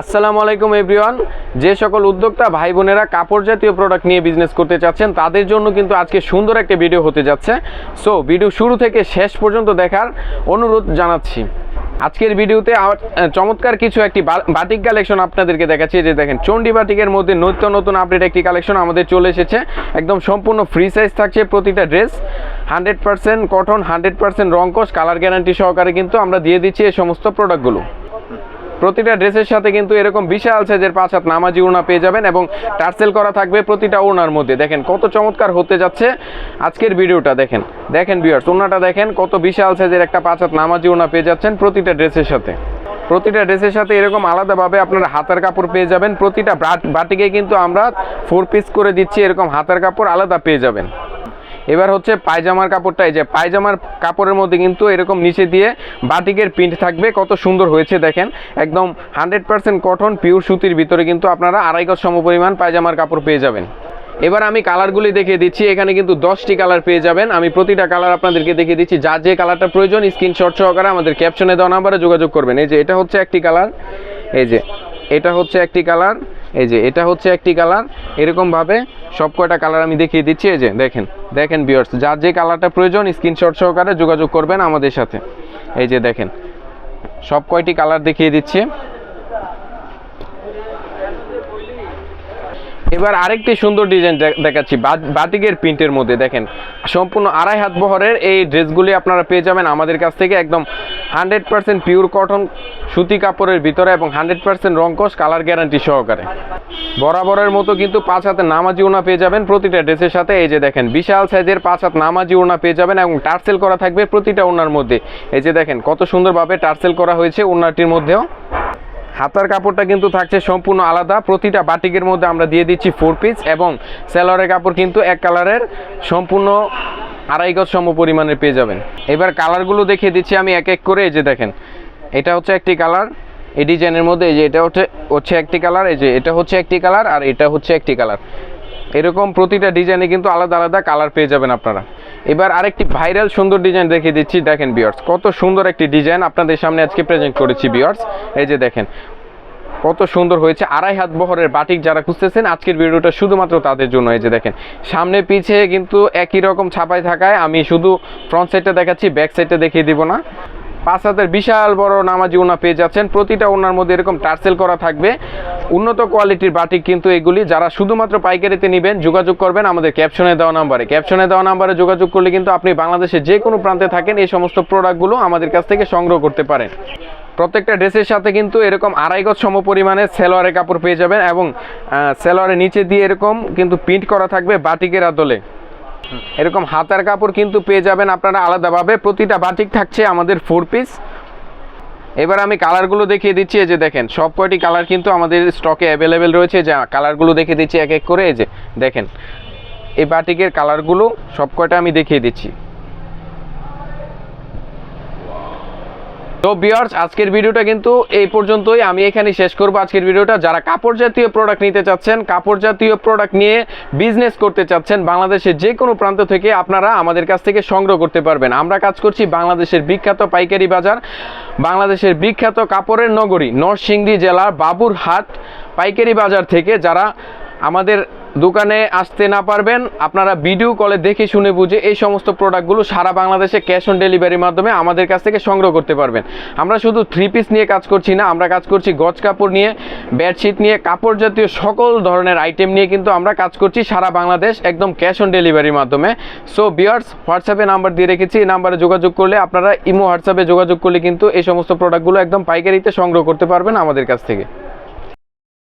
আসসালামু আলাইকুম এভরিওয়ান। যে সকল উদ্যোক্তা, ভাই বোনেরা কাপড় জাতীয় প্রোডাক্ট নিয়ে বিজনেস করতে চাচ্ছেন, তাদের জন্য কিন্তু আজকে সুন্দর একটা ভিডিও হতে যাচ্ছে। সো ভিডিও শুরু থেকে শেষ পর্যন্ত দেখার অনুরোধ জানাচ্ছি। আজকের ভিডিওতে চমৎকার কিছু একটি বাটিক কালেকশন আপনাদেরকে দেখাচ্ছি। যে দেখেন, চণ্ডী বাটিকের মধ্যে নিত্য নতুন আপডেট একটি কালেকশন আমাদের চলে এসেছে। একদম সম্পূর্ণ ফ্রি সাইজ থাকছে প্রতিটা dress hundred percent cotton hundred percent রঙ্কশ colour guarantee সহকারে কিন্তু আমরা দিয়ে দিচ্ছি এই সমস্ত প্রোডাক্টগুলো প্রতিটা ড্রেসের সাথে কিন্তু এরকম বিশাল সাইজের পাঁচ হাত নামাজি ওড়না পেয়ে যাবেন এবং টার্সেল করা থাকবে প্রতিটা ওড়নার মধ্যে। দেখেন কত চমৎকার হতে যাচ্ছে আজকের ভিডিওটা, দেখেন। দেখেন বিয়ার্স ওড়নাটা দেখেন কত বিশাল সাইজের একটা পাঁচ হাত নামাজি ওড়না পেয়ে যাচ্ছেন প্রতিটা ড্রেসের সাথে। প্রতিটা ড্রেসের সাথে এরকম আলাদাভাবে আপনারা হাতার কাপড় পেয়ে যাবেন, প্রতিটা বাট- বাটিকে কিন্তু আমরা ফোর পিস করে দিচ্ছি, এরকম হাতার কাপড় আলাদা পেয়ে যাবেন। এবার হচ্ছে পায়জামার কাপড়টা, এই যে পায়জামার কাপড়ের মধ্যে কিন্তু এরকম নিচে দিয়ে বাটিকের প্রিন্ট থাকবে। কত সুন্দর হয়েছে দেখেন। একদম হান্ড্রেড পার্সেন্ট কটন, পিওর সুতির ভিতরে কিন্তু আপনারা আড়াই গজ সমপরিমাণ পায়জামার কাপড় পেয়ে যাবেন। এবার আমি কালারগুলি দেখিয়ে দিচ্ছি। এখানে কিন্তু দশটি কালার পেয়ে যাবেন। আমি প্রতিটা কালার আপনাদেরকে দেখিয়ে দিচ্ছি। যা যে কালারটা প্রয়োজন, স্ক্রিনশট সহকারে আমাদের ক্যাপশনে দেওয়া নাম্বারে যোগাযোগ করবেন। এই যে এটা হচ্ছে একটি কালার। এই যে এটা হচ্ছে একটি কালার। এই যে, এটা হচ্ছে একটি কালার। এরকমভাবে সব কয়টা কালার আমি দেখিয়ে দিচ্ছি। এই যে, দেখেন দেখেন বিয়ার্স যার যে কালারটা প্রয়োজন স্ক্রিনশট সহকারে যোগাযোগ করবেন আমাদের সাথে। এই যে, দেখেন, সব কয়টি কালার দেখিয়ে দিচ্ছি। এবার আরেকটি সুন্দর ডিজাইন দেখাচ্ছি। বাটিকের প্রিন্টের মধ্যে। দেখেন, সম্পূর্ণ আড়াই হাত বহরের এই ড্রেসগুলি আপনারা পেয়ে যাবেন আমাদের কাছ থেকে। একদম হান্ড্রেড পার্সেন্ট পিওর কটন সুতি কাপড়ের ভিতরে এবং হান্ড্রেড পার্সেন্ট রঙ্কশ কালার গ্যারান্টি সহকারে। বরাবরের মতো কিন্তু পাঁচ হাতে নামাজি ওনা পেয়ে যাবেন প্রতিটা ড্রেসের সাথে। এই যে দেখেন, বিশাল সাইজের পাঁচ হাত নামাজি ওনা পেয়ে যাবেন এবং টার্সেল করা থাকবে প্রতিটা ওনার মধ্যে। এই যে দেখেন, কত সুন্দরভাবে টার্সেল করা হয়েছে ওনারটির মধ্যেও। হাতার কাপড়টা কিন্তু থাকছে সম্পূর্ণ আলাদা। প্রতিটা বাটিকের মধ্যে আমরা দিয়ে দিচ্ছি ফোর পিস এবং সেলোয়ারের কাপড় কিন্তু এক কালারের সম্পূর্ণ আড়াই গজ সম পরিমাণের পেয়ে যাবেন। এবার কালারগুলো দেখিয়ে দিচ্ছি আমি এক এক করে, এই যে দেখেন, এটা হচ্ছে একটি কালার এই ডিজাইনের মধ্যে এই যে এটা হচ্ছে হচ্ছে একটি কালার এই যে এটা হচ্ছে একটি কালার আর এটা হচ্ছে একটি কালার এরকম প্রতিটা ডিজাইনে কিন্তু আলাদা আলাদা কালার পেয়ে যাবেন আপনারা। এবার আরেকটি ভাইরাল সুন্দর ডিজাইন দেখিয়ে দিচ্ছি, দেখেন বিয়ার্স কত সুন্দর একটি ডিজাইন আপনাদের সামনে আজকে প্রেজেন্ট করেছি বিয়ার্স এই যে দেখেন, কত সুন্দর হয়েছে, আড়াই হাত বহরের বাটিক যারা খুঁজতেছেন, আজকের ভিডিওটা শুধুমাত্র তাদের জন্য। এই যে দেখেন, সামনে পিছে কিন্তু একই রকম ছাপাই থাকায় আমি শুধু ফ্রন্ট সাইডটা দেখাচ্ছি ব্যাক সাইডটা দেখিয়ে দিব না। পাঁচ হাতের বিশাল বড় নামাজি ওনা পেয়ে যাচ্ছেন। প্রতিটা ওনার মধ্যে এরকম টার্সেল করা থাকবে। উন্নত কোয়ালিটির বাটিক কিন্তু এগুলি। যারা শুধুমাত্র পাইকারিতে নেবেন, যোগাযোগ করবেন আমাদের ক্যাপশনে দেওয়া নাম্বারে। ক্যাপশনে দেওয়া নাম্বারে যোগাযোগ করলে কিন্তু আপনি বাংলাদেশের যে কোনো প্রান্তে থাকেন, এই সমস্ত প্রোডাক্টগুলো আমাদের কাছ থেকে সংগ্রহ করতে পারেন। প্রত্যেকটা ড্রেসের সাথে কিন্তু এরকম আড়াই গজ সম পরিমাণে সেলোয়ারের কাপড় পেয়ে যাবেন এবং সেলোয়ারের নিচে দিয়ে এরকম কিন্তু প্রিন্ট করা থাকবে বাটিকের আদলে। এরকম হাতার কাপড় কিন্তু পেয়ে যাবেন আপনারা আলাদাভাবে। প্রতিটা বাটিক থাকছে আমাদের ফোর পিস এবার আমি কালারগুলো দেখিয়ে দিচ্ছি, এই যে দেখেন, সব কয়টি কালার কিন্তু আমাদের স্টকে অ্যাভেলেবেল রয়েছে। যা কালারগুলো দেখিয়ে দিচ্ছি এক এক করে, এই যে দেখেন, এই বাটিকের কালারগুলো সব কয়টা আমি দেখিয়ে দিচ্ছি। তো বিয়ার্স আজকের ভিডিওটা কিন্তু এই পর্যন্তই। আমি এখানে শেষ করব আজকের ভিডিওটা। যারা কাপড় জাতীয় প্রোডাক্ট নিতে চাচ্ছেন, কাপড় জাতীয় প্রোডাক্ট নিয়ে বিজনেস করতে চাচ্ছেন, বাংলাদেশের যে কোনো প্রান্ত থেকে আপনারা আমাদের কাছ থেকে সংগ্রহ করতে পারবেন। আমরা কাজ করছি বাংলাদেশের বিখ্যাত পাইকারি বাজার, বাংলাদেশের বিখ্যাত কাপড়ের নগরী, নরসিংদী জেলার বাবুরহাট পাইকারি বাজার থেকে। যারা আমাদের দোকানে আসতে না পারবেন, আপনারা ভিডিও কলে দেখে শুনে বুঝে এই সমস্ত প্রোডাক্টগুলো সারা বাংলাদেশে ক্যাশ অন ডেলিভারির মাধ্যমে আমাদের কাছ থেকে সংগ্রহ করতে পারবেন। আমরা শুধু থ্রি পিস নিয়ে কাজ করছি না, আমরা কাজ করছি গজ কাপড় নিয়ে বেডশিট নিয়ে, কাপড় জাতীয় সকল ধরনের আইটেম নিয়ে কিন্তু আমরা কাজ করছি সারা বাংলাদেশ একদম ক্যাশ অন ডেলিভারির মাধ্যমে। সো বিয়ার্স হোয়াটসঅ্যাপে নাম্বার দিয়ে রেখেছি, এই নাম্বারে যোগাযোগ করলে আপনারা ইমো হোয়াটসঅ্যাপে যোগাযোগ করলে কিন্তু এই সমস্ত প্রোডাক্টগুলো একদম পাইকারিতে সংগ্রহ করতে পারবেন আমাদের কাছ থেকে।